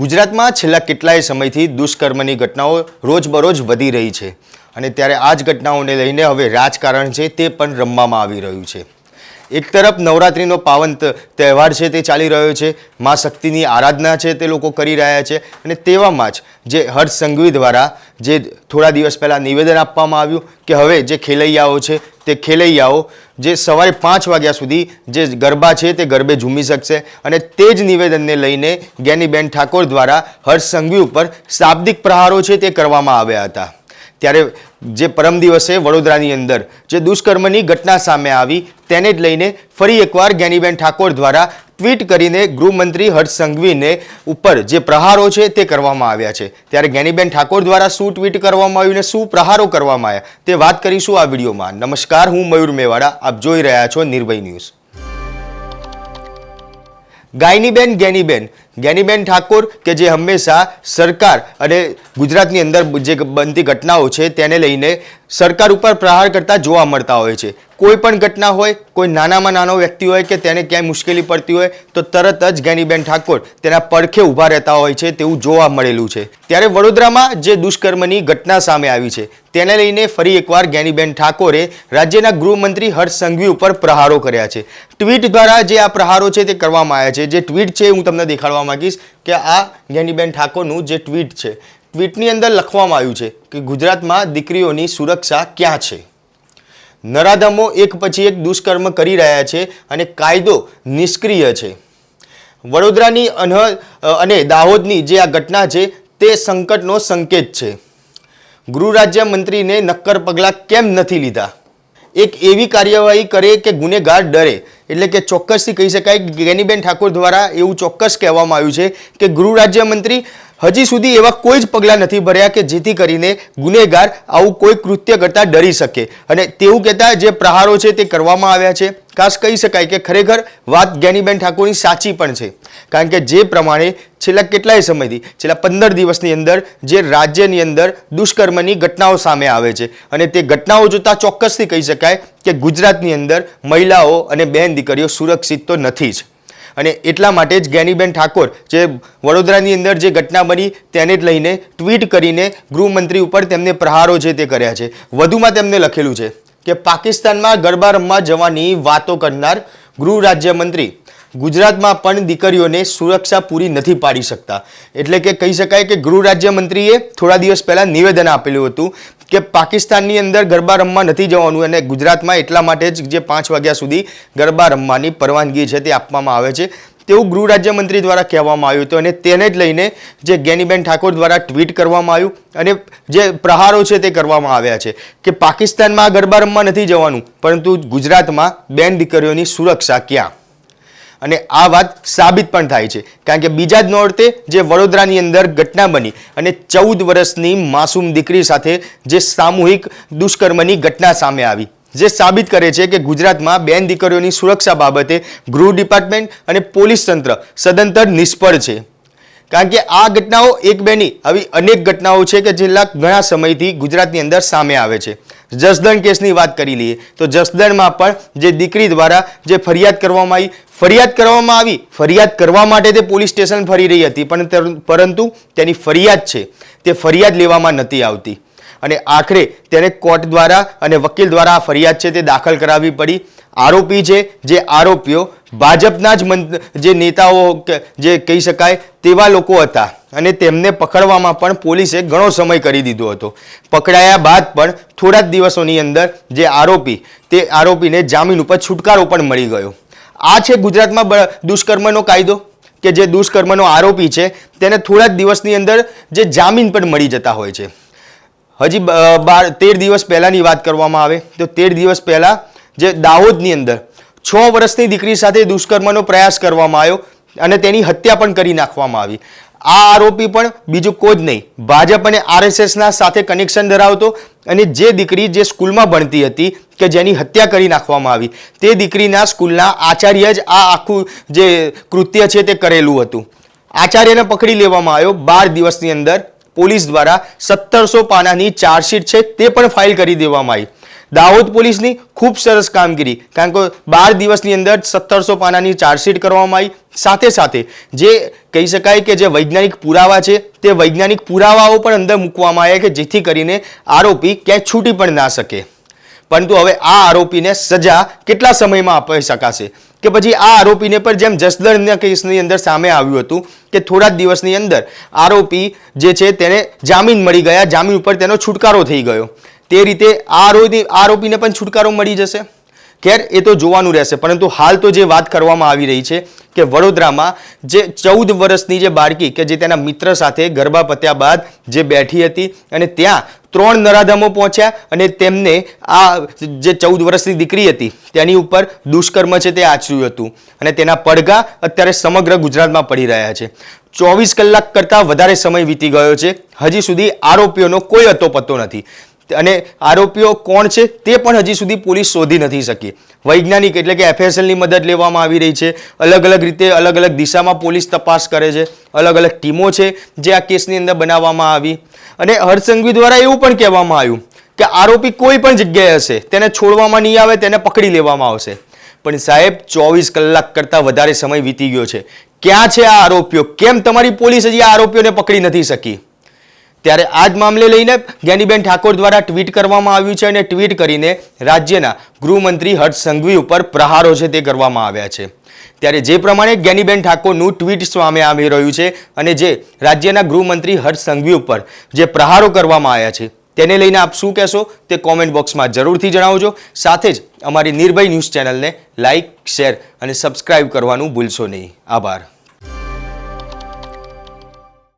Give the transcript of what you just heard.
ગુજરાતમાં છેલ્લા કેટલાય સમયથી દુષ્કર્મની ઘટનાઓ રોજબરોજ વધી રહી છે. અને ત્યારે આ જ ઘટનાઓને લઈને હવે રાજકારણ છે તે પણ રમવામાં આવી રહ્યું છે. એક તરફ નવરાત્રિનો પાવન તહેવાર છે તે ચાલી રહ્યો છે, મા શક્તિની આરાધના છે તે લોકો કરી રહ્યા છે અને તેવામાં જ જે હર્ષ સંઘવી દ્વારા જે થોડા દિવસ પહેલાં નિવેદન આપવામાં આવ્યું કે હવે જે ખેલૈયાઓ છે તે ખેલૈયાઓ જે સવારે પાંચ વાગ્યા સુધી જે ગરબા છે તે ગરબે ઝૂમી શકશે અને તે જ નિવેદનને લઈને જ્ઞાનીબેન ઠાકોર દ્વારા હર્ષ સંઘવી ઉપર શાબ્દિક પ્રહારો છે તે કરવામાં આવ્યા હતા. ત્યારે જે પરમ દિવસે વડોદરાની અંદર, જે દુષ્કર્મની ઘટના સામે આવી, તેને જ લઈને ફરી એકવાર જ્ઞાનીબેન ઠાકોર દ્વારા ટ્વીટ કરીને ગૃહમંત્રી હર્ષ સંઘવીને ઉપર જે પ્રહારો છે તે કરવામાં આવ્યા છે. ત્યારે જ્ઞાનીબેન ઠાકોર દ્વારા શું ટ્વીટ કરવામાં આવ્યું ને શું પ્રહારો કરવામાં આવ્યા, તે વાત કરીશું આ વિડીયોમાં. નમસ્કાર, હું મયુર મેવાડા, આપ જોઈ રહ્યા છો નિર્ભય ન્યૂઝ. ગાયનીબેન, જ્ઞાનીબેન જ્ઞાનીબેન ઠાકોર કે જે હંમેશા સરકાર અને ગુજરાતની અંદર જે બનતી ઘટનાઓ છે તેને લઈને સરકાર ઉપર પ્રહાર કરતા જોવા મળતા હોય છે. કોઈ પણ ઘટના હોય, કોઈ નાનામાં નાનો વ્યક્તિ હોય કે તેને ક્યાંય મુશ્કેલી પડતી હોય, તો તરત જ જ્ઞાનીબેન ઠાકોર તેના પડખે ઊભા રહેતા હોય છે તેવું જોવા મળેલું છે. ત્યારે વડોદરામાં જે દુષ્કર્મની ઘટના સામે આવી છે, તેને લઈને ફરી એકવાર જ્ઞાનીબેન ઠાકોરે રાજ્યના ગૃહમંત્રી હર્ષ સંઘવી ઉપર પ્રહારો કર્યા છે. ટ્વીટ દ્વારા જે આ પ્રહારો છે તે કરવામાં આવ્યા છે. જે ટ્વીટ છે હું તમને દેખાડવા માંગીશ કે આ જ્ઞાનીબેન ઠાકોરનું જે ટ્વીટ છે ટ્વીટની અંદર લખવામાં આવ્યું છે કે ગુજરાતમાં દીકરીઓની સુરક્ષા ક્યાં છે? નરાધમો એક પછી એક દુષ્કર્મ કરી રહ્યા છે અને કાયદો નિષ્ક્રિય છે. વડોદરાની અનહ અને દાહોદની જે આ ઘટના છે તે સંકટનો સંકેત છે. ગૃહ રાજ્ય મંત્રીને નક્કર પગલાં કેમ નથી લીધા? એક એવી કાર્યવાહી કરે કે ગુનેગાર ડરે. એટલે કે ચોક્કસથી કહી શકાય કે જ્ઞાનીબેન ઠાકોર દ્વારા એવું ચોક્કસ કહેવામાં આવ્યું છે કે ગૃહ રાજ્યમંત્રી હજી સુધી એવા કોઈ જ પગલાં નથી ભર્યા કે જેથી કરીને ગુનેગાર આવું કોઈ કૃત્ય કરતા ડરી શકે. અને તેવું કહેતા જે પ્રહારો છે તે કરવામાં આવ્યા છે. ખાસ કહી શકાય કે ખરેખર વાત જ્ઞાનીબેન ઠાકોરની સાચી પણ છે. કારણ કે જે પ્રમાણે છેલ્લા કેટલાય સમયથી, છેલ્લા પંદર દિવસની અંદર જે રાજ્યની અંદર દુષ્કર્મની ઘટનાઓ સામે આવે છે. અને તે ઘટનાઓ જોતાં ચોક્કસથી કહી શકાય કે ગુજરાતની અંદર મહિલાઓ અને બહેન દીકરીઓ સુરક્ષિત તો નથી જ. અને એટલા માટે જ જ્ઞાનીબેન ઠાકોર જે વડોદરાની અંદર જે ઘટના બની તેને જ લઈને ટ્વીટ કરીને ગૃહમંત્રી ઉપર તેમને પ્રહારો છે તે કર્યા છે. વધુમાં તેમને લખેલું છે કે પાકિસ્તાનમાં ગરબા રમવા જવાની વાતો કરનાર ગૃહ રાજ્યમંત્રી ગુજરાતમાં પણ દીકરીઓને સુરક્ષા પૂરી નથી પાડી શકતા. એટલે કે કહી શકાય કે ગૃહ રાજ્યમંત્રીએ થોડા દિવસ પહેલાં નિવેદન આપેલું હતું કે પાકિસ્તાનની અંદર ગરબા રમવા નથી જવાનું અને ગુજરાતમાં એટલા માટે જ જે પાંચ વાગ્યા સુધી ગરબા રમવાની પરવાનગી છે તે આપવામાં આવે છે. તેવું ગૃહ રાજ્યમંત્રી દ્વારા કહેવામાં આવ્યું હતું અને તેને જ લઈને જે જ્ઞાનીબેન ઠાકોર દ્વારા ટ્વીટ કરવામાં આવ્યું અને જે પ્રહારો છે તે કરવામાં આવ્યા છે કે પાકિસ્તાનમાં ગરબા રમવા નથી જવાનું, પરંતુ ગુજરાતમાં બેન દીકરીઓની સુરક્ષા ક્યાં? અને આ વાત સાબિત પણ થાય છે. કારણ કે બીજા જ નોરતે જે વડોદરાની અંદર ઘટના બની અને ચૌદ વર્ષની માસૂમ દીકરી સાથે જે સામૂહિક દુષ્કર્મની ઘટના સામે આવી, જે સાબિત કરે છે કે ગુજરાતમાં બેન દીકરીઓની સુરક્ષા બાબતે ગૃહ ડિપાર્ટમેન્ટ અને પોલીસ તંત્ર સદંતર નિષ્ફળ છે. કારણ કે આ ઘટનાઓ એક બેની, આવી અનેક ઘટનાઓ છે કે છેલ્લા ઘણા સમયથી ગુજરાતની અંદર સામે આવે છે. જસદણ કેસની વાત કરી લઈએ, તો જસદણમાં પણ જે દીકરી દ્વારા જે ફરિયાદ કરવામાં આવી, ફરિયાદ કરવામાં આવી, ફરિયાદ કરવા માટે તે પોલીસ સ્ટેશન ફરી રહી હતી, પણ પરંતુ તેની ફરિયાદ છે, તે ફરિયાદ લેવામાં નથી આવતી. અને આખરે તેને કોર્ટ દ્વારા અને વકીલ દ્વારા આ ફરિયાદ છે તે દાખલ કરાવવી પડી. આરોપી છે, જે આરોપીઓ ભાજપના જ જે નેતાઓ જે કહી શકાય તેવા લોકો હતા. અને તેમને પકડવામાં પણ પોલીસે ઘણો સમય કરી દીધો હતો. પકડાયા બાદ પણ થોડા જ દિવસોની અંદર જે આરોપી, તે આરોપીને જામીન ઉપર છુટકારો પણ મળી ગયો. આ છે ગુજરાતમાં દુષ્કર્મનો કાયદો? કે જે દુષ્કર્મનો આરોપી છે, તેને થોડા જ દિવસની અંદર જે જામીન પણ મળી જતા હોય છે. હજી બાર, તેર દિવસ પહેલાંની વાત કરવામાં આવે, તો તેર દિવસ પહેલાં જે દાહોદની અંદર છ વર્ષની દીકરી સાથે દુષ્કર્મનો પ્રયાસ કરવામાં આવ્યો. અને તેની હત્યા પણ કરી નાખવામાં આવી. આ આરોપી પણ બીજું કોઈ જ નહીં. ભાજપ અને આરએસએસના સાથે કનેક્શન ધરાવતો અને જે દીકરી જે સ્કૂલમાં ભણતી હતી કે જેની હત્યા કરી નાખવામાં આવી, તે દીકરીના સ્કૂલના આચાર્ય જ આ આખું જે કૃત્ય છે તે કરેલું હતું. આચાર્યને પકડી લેવામાં આવ્યો. બાર દિવસની અંદર પોલીસ દ્વારા સત્તરસો પાનાની ચાર્જશીટ છે તે પણ ફાઇલ કરી દેવામાં આવી. દાહોદ પોલીસની ખૂબ સરસ કામગીરી, કારણ કે બાર દિવસની અંદર સત્તરસો પાનાની ચાર્જશીટ કરવામાં આવી. સાથે સાથે જે કહી શકાય કે જે વૈજ્ઞાનિક પુરાવા છે, તે વૈજ્ઞાનિક પુરાવાઓ પણ અંદર મૂકવામાં આવ્યા કે જેથી કરીને આરોપી ક્યાંય છૂટી પણ ના શકે. પરંતુ હવે આ આરોપીને સજા કેટલા સમયમાં આપી શકાશે? કે પછી આ આરોપીને પર જેમ જસદણના કેસની અંદર સામે આવ્યું હતું કે થોડા દિવસની અંદર આરોપી જે છે તેને જામીન મળી ગયા, જામીન ઉપર તેનો છુટકારો થઈ ગયો. તે રીતે આ આરોપી આરોપીને પણ છુટકારો મળી જશે? ખેર એ તો જોવાનું રહેશે. પરંતુ હાલ તો જે વાત કરવામાં આવી રહી છે કે વડોદરામાં જે ચૌદ વર્ષની જે બાળકી કે જે તેના મિત્ર સાથે ગરબા પત્યા બાદ જે બેઠી હતી અને ત્યાં ત્રણ નરાધમો પહોંચ્યા અને તેમને આ જે ચૌદ વર્ષની દીકરી હતી તેની ઉપર દુષ્કર્મ છે તે આચર્યું હતું. અને તેના પડઘા અત્યારે સમગ્ર ગુજરાતમાં પડી રહ્યા છે. ચોવીસ કલાક કરતાં વધારે સમય વીતી ગયો છે. હજી સુધી આરોપીઓનો કોઈ અતો પત્તો નથી. અને આરોપીઓ કોણ છે તે પણ હજી સુધી પોલીસ શોધી નથી શકી. વૈજ્ઞાનિક એટલે કે એફએસએલની મદદ લેવામાં આવી રહી છે. અલગ અલગ રીતે અલગ અલગ દિશામાં પોલીસ તપાસ કરે છે. અલગ અલગ ટીમો છે જે આ કેસની અંદર બનાવવામાં આવી. અને હર્ષસંઘવી દ્વારા એવું પણ કહેવામાં આવ્યું કે આરોપી કોઈ પણ જગ્યાએ હશે, તેને છોડવામાં નહીં આવે, તેને પકડી લેવામાં આવશે. પણ સાહેબ, ચોવીસ કલાક કરતાં વધારે સમય વીતી ગયો છે. ક્યાં છે આ આરોપીઓ? કેમ તમારી પોલીસ હજી આ આરોપીઓને પકડી નથી શકી? ત્યારે આ જ મામલે લઈને જ્ઞાનીબેન ઠાકોર દ્વારા ટ્વીટ કરવામાં આવ્યું છે અને ટ્વીટ કરીને રાજ્યના ગૃહમંત્રી હર્ષ સંઘવી ઉપર પ્રહારો છે તે કરવામાં આવ્યા છે. ત્યારે જે પ્રમાણે જ્ઞાનીબેન ઠાકોરનું ટ્વીટ સામે આવી રહ્યું છે અને જે રાજ્યના ગૃહમંત્રી હર્ષ સંઘવી ઉપર જે પ્રહારો કરવામાં આવ્યા છે, તેને લઈને આપ શું કહેશો? તે કોમેન્ટ બોક્સમાં જરૂરથી જણાવજો. સાથે જ અમારી નિર્ભય ન્યૂઝ ચેનલને લાઇક શેર અને સબસ્ક્રાઇબ કરવાનું ભૂલશો નહીં. આભાર.